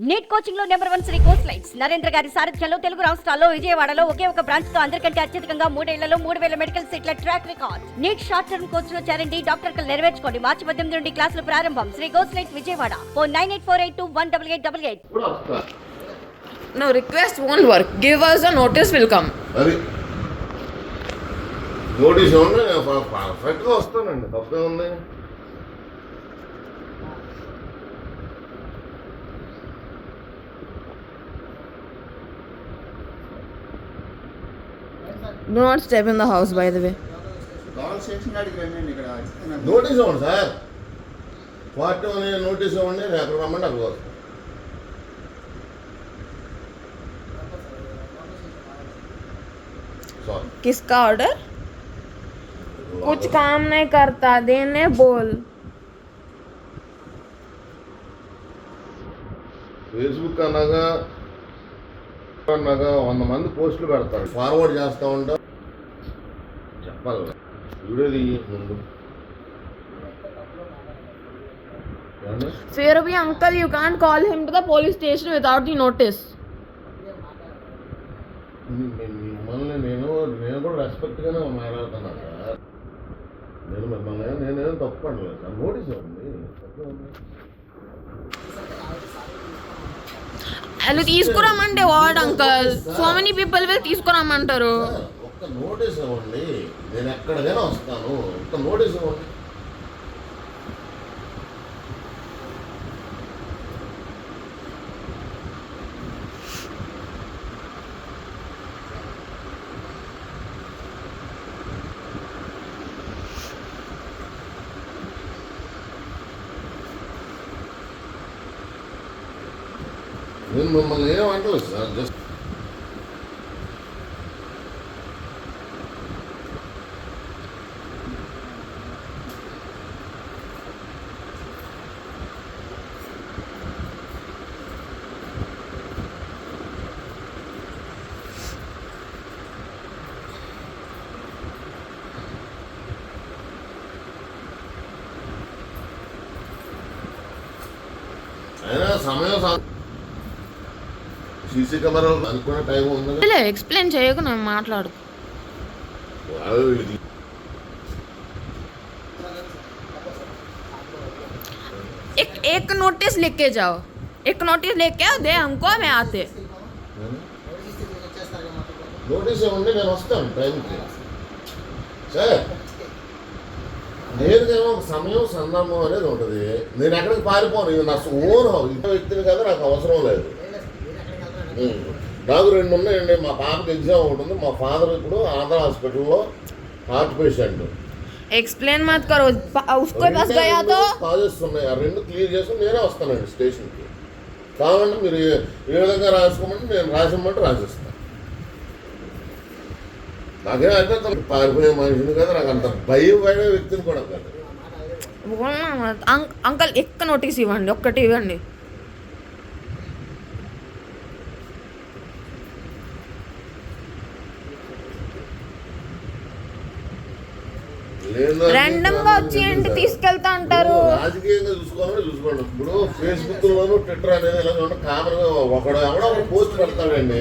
Neat కోచింగ్లో number one Sri course lights Narendra garu సారథ్యంలో తెలుగు రాష్ట్రాల్లో విజయవాడలో ఒకే ఒక బ్రాంచ్తో అందరికంటే అత్యధికంగా మూడేళ్ళలో మూడు వేల మెడికల్ సీట్ల track record NEET short term కోర్స్లో చేరండి డాక్టర్ కలు నెరవేర్చుకోండి. మార్చి పద్దెనిమిది నుండి క్లాసులు ప్రారంభం. Sri course light Vijayawada. Four nine eight four eight two one double eight double eight. Give us a notice, will come. అది. నోటీస్ ఇవ్వండి నేను ప- పర్ఫెక్ట్గా వస్తానండి. తప్పే ఉంది Do not step in the house, by the way. Government station కాడికి రండి ఇక్కడ ఇస్తున్నాను. నోటీస్ ఇవ్వండి సార్ పార్టీ అని నోటీస్ ఇవ్వండి నేను ఎక్కడ రమ్మంటే అక్కడ వస్తాను సారీ किसका ऑर्डर कुछ काम नहीं करता देने बोल ఫేస్బుక్ అనగా వంద మంది పోస్టులు పెడతారు. ఫార్వర్డ్ చేస్తూ ఉంటాం. చెప్పాలి వీడియో ముందు. Swear uncle uncle. You can't call him to the police station without the notice. మిమ్మల్ని నేను నేను కూడా రెస్పెక్ట్గానే మాట్లాడుతున్నాను సార్ నేను మిమ్మల్ని నేనేం తప్పు అనలేదు సార్ నోటీస్ ఉంది వాళ్ళు తీసుకురామంటే వాడు అంకల్. సో మెనీ పీపుల్ వెళ్ళి తీసుకురామంటారు. సార్, ఒక్క నోటీస్ ఇవ్వండి. నేను ఎక్కడికైనా వస్తాను. ఒక్క నోటీస్ ఇవ్వండి. నేను మిమ్మల్ని ఏం అంటలేదు సార్ జస్ట్ అయినా సమయం సీసీ కెమెరాలు అనుకునే టైం ఉంది ఎక్స్ప్లెయిన్ చేయకు నేను మాట్లాడు వాళ్ళు వీళ్ళు एक एक नोटिस लिख के जाओ एक नोटिस लेके आओ दे हमको मैं आते నోటీస్ ఇవ్వండి నేను వస్తాను టైంకి సార్ నేరుగా ఒక సమయం సందర్భం అనేది ఉంటుంది నేను ఎక్కడికి పారిపోను ఇది నా ఓన్ హౌస్ ఇంత వ్యక్తిని కదా నాకు అవసరం లేదు ఉం. నాకు రెండు ఉన్నాయండి మా పాపకి ఎగ్జామ్ ఒకటి ఉంది మా ఫాదర్ ఇప్పుడు ఆంధ్ర హాస్పిటల్లో హార్ట్ పేషెంట్ एक्सप्लेन मत करो पा- उसके पास गया तो కాజెస్ ఉన్నాయి ఆ రెండు క్లియర్ చేసుకుని నేనే వస్తానండి స్టేషన్కి కావాలంటే మీరు ఏ ఏ విధంగా రాసుకోమంటే నేను రాసిమ్మంటే రాసిస్తాను నాకేం అయితే పారిపోయే మనిషిని కదా నాకు అంత భయం పడే వ్యక్తిని కూడా కాదు बोलना मत अंक, अंकल एक नोटिस ఇవ్వండి ఒక్కటి ఇవ్వండి ర్యాండమ్గా వచ్చి ఏంటి తీసుకెళ్తా అంటారు? రాజకీయంగా చూసుకోవాలని చూసుకోండి. ఇప్పుడు ఫేస్బుక్ లోను ట్విట్టర్ అనేది చూడండి కామన్గా ఒకడు ఎవడో ఒక పోస్ట్ పెడతాడండి.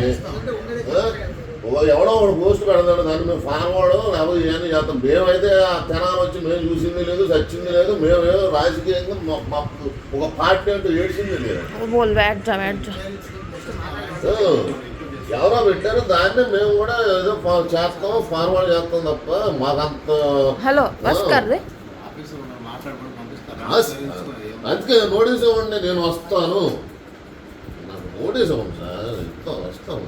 ఎవడో ఒక పోస్ట్ పెడతాడు దాన్ని మేము ఫార్వర్డ్ లేకపోతే ఏమని చేస్తాం. మేమైతే ఆ తెనాలు వచ్చి మేము చూసింది లేదు చచ్చింది లేదు మేమేదో రాజకీయంగా ఒక పార్టీ అంటూ ఏడ్చింది లేదు. ఎవరో పెట్టారు దాన్ని మేము కూడా ఏదో చేస్తాం ఫార్వర్డ్ చేస్తాం తప్ప మాకంత హలో నమస్కారం అందుకే నోటీస్ ఇవ్వండి నేను వస్తాను. నాకు నోటీస్ ఇవ్వండి సార్ ఇస్తాను వస్తాను.